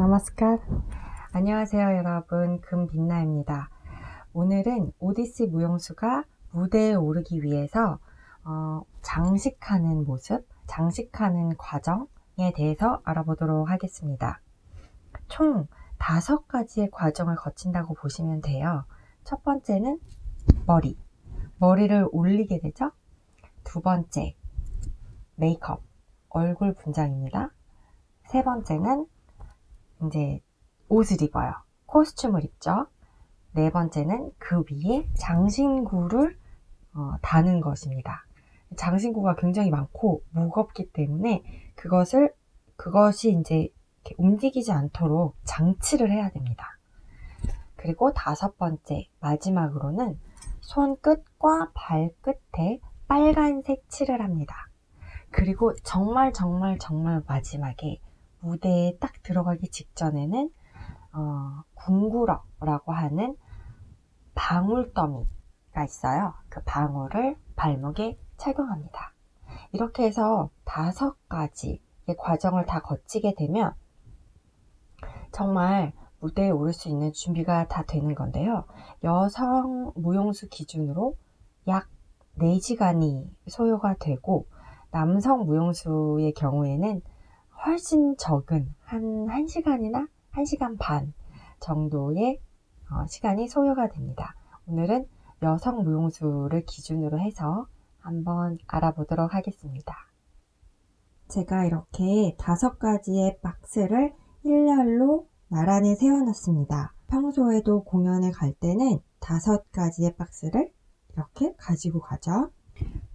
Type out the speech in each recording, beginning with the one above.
나마스카. 안녕하세요, 여러분. 금빛나입니다. 오늘은 오디시 무용수가 무대에 오르기 위해서 어, 장식하는 모습, 장식하는 과정에 대해서 알아보도록 하겠습니다. 총 다섯 가지의 과정을 거친다고 보시면 돼요. 첫 번째는 머리. 머리를 올리게 되죠. 두 번째, 메이크업. 얼굴 분장입니다. 세 번째는 이제 옷을 입어요. 코스튬을 입죠. 네 번째는 그 위에 장신구를 어, 다는 것입니다. 장신구가 굉장히 많고 무겁기 때문에 그것을 그것이 이제 움직이지 않도록 장치를 해야 됩니다. 그리고 다섯 번째 마지막으로는 손끝과 발끝에 빨간색 칠을 합니다. 그리고 정말 정말 정말 마지막에 무대에 딱 들어가기 직전에는 어, 궁구러라고 하는 방울더미가 있어요. 그 방울을 발목에 착용합니다. 이렇게 해서 다섯 가지의 과정을 다 거치게 되면 정말 무대에 오를 수 있는 준비가 다 되는 건데요. 여성 무용수 기준으로 약 4시간이 소요가 되고 남성 무용수의 경우에는 훨씬 적은 한 1시간이나 1시간 반 정도의 어, 시간이 소요가 됩니다. 오늘은 여성 무용수를 기준으로 해서 한번 알아보도록 하겠습니다. 제가 이렇게 다섯 가지의 박스를 일렬로 나란히 세워놨습니다. 평소에도 공연에 갈 때는 다섯 가지의 박스를 이렇게 가지고 가죠.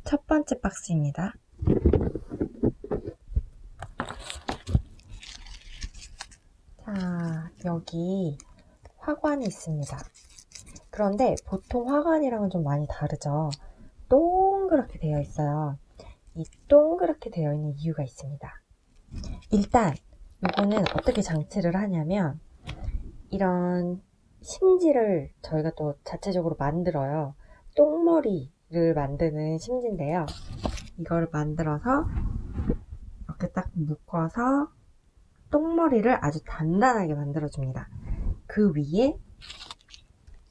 첫 번째 박스입니다. 자, 여기 화관이 있습니다. 그런데 보통 화관이랑은 좀 많이 다르죠. 동그랗게 되어 있어요. 이 동그랗게 되어 있는 이유가 있습니다. 일단 이거는 어떻게 장치를 하냐면 이런 심지를 저희가 또 자체적으로 만들어요. 똥머리를 만드는 심지인데요. 이거를 만들어서 이렇게 딱 묶어서 똥머리를 아주 단단하게 만들어줍니다. 그 위에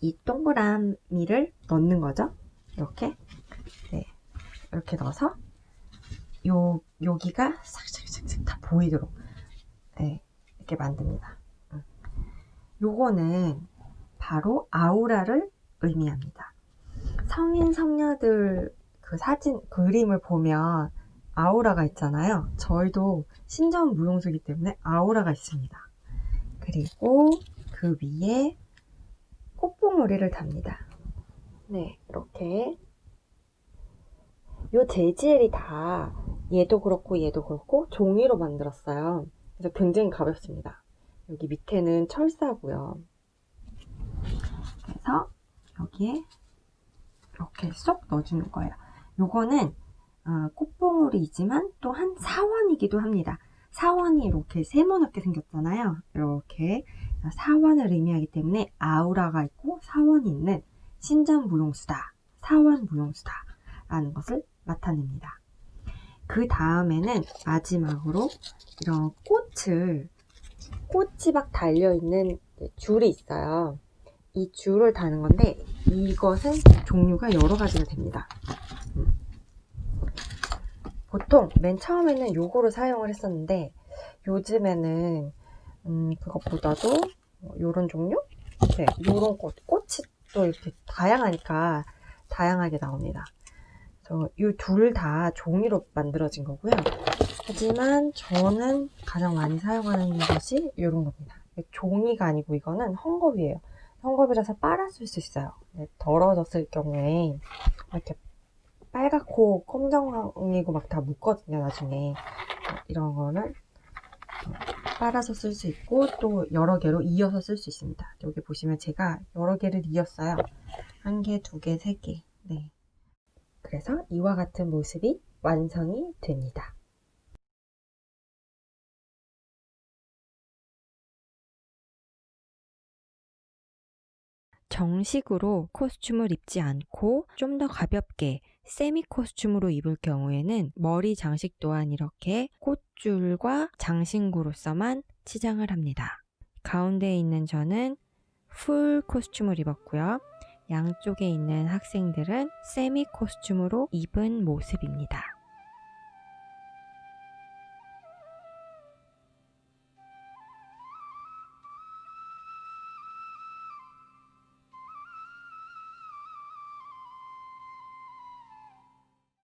이 동그라미를 넣는 거죠. 이렇게. 네. 이렇게 넣어서 요, 여기가 싹싹싹싹 다 보이도록. 네. 이렇게 만듭니다. 음. 요거는 바로 아우라를 의미합니다. 성인, 성녀들 그 사진, 그림을 보면 아우라가 있잖아요. 저희도 신전 무용수기 때문에 아우라가 있습니다. 그리고 그 위에 꽃봉오리를 답니다. 네, 이렇게. 요 재질이 다 얘도 그렇고 얘도 그렇고 종이로 만들었어요. 그래서 굉장히 가볍습니다. 여기 밑에는 철사고요. 그래서 여기에 이렇게 쏙 넣어주는 거예요. 요거는 어, 꽃봉오리이지만 또 한 사원이기도 합니다. 사원이 이렇게 세모나게 생겼잖아요. 이렇게 사원을 의미하기 때문에 아우라가 있고 사원이 있는 신전 무용수다, 사원 무용수다 라는 것을 나타냅니다. 그 다음에는 마지막으로 이런 꽃을 꽃이 막 달려있는 줄이 있어요. 이 줄을 다는 건데 이것은 종류가 여러 가지가 됩니다. 보통 맨 처음에는 요거를 사용을 했었는데 요즘에는 음, 그것보다도 요런 종류? 네, 요런 꽃, 꽃이 또 이렇게 다양하니까 다양하게 나옵니다. 이둘 다 종이로 만들어진 거고요. 하지만 저는 가장 많이 사용하는 것이 이런 겁니다. 종이가 아니고 이거는 헝겊이에요. 헝겊이라서 빨았을 수 있어요. 네, 더러워졌을 경우에 이렇게 빨갛고 검정이고 막 다 묻거든요, 나중에. 이런 거는 빨아서 쓸 수 있고 또 여러 개로 이어서 쓸 수 있습니다. 여기 보시면 제가 여러 개를 이었어요. 한 개, 두 개, 세 개. 네. 그래서 이와 같은 모습이 완성이 됩니다. 정식으로 코스튬을 입지 않고 좀 더 가볍게 세미 코스튬으로 입을 경우에는 머리 장식 또한 이렇게 꽃줄과 장신구로서만 치장을 합니다. 가운데에 있는 저는 풀 코스튬을 입었고요. 양쪽에 있는 학생들은 세미 코스튬으로 입은 모습입니다.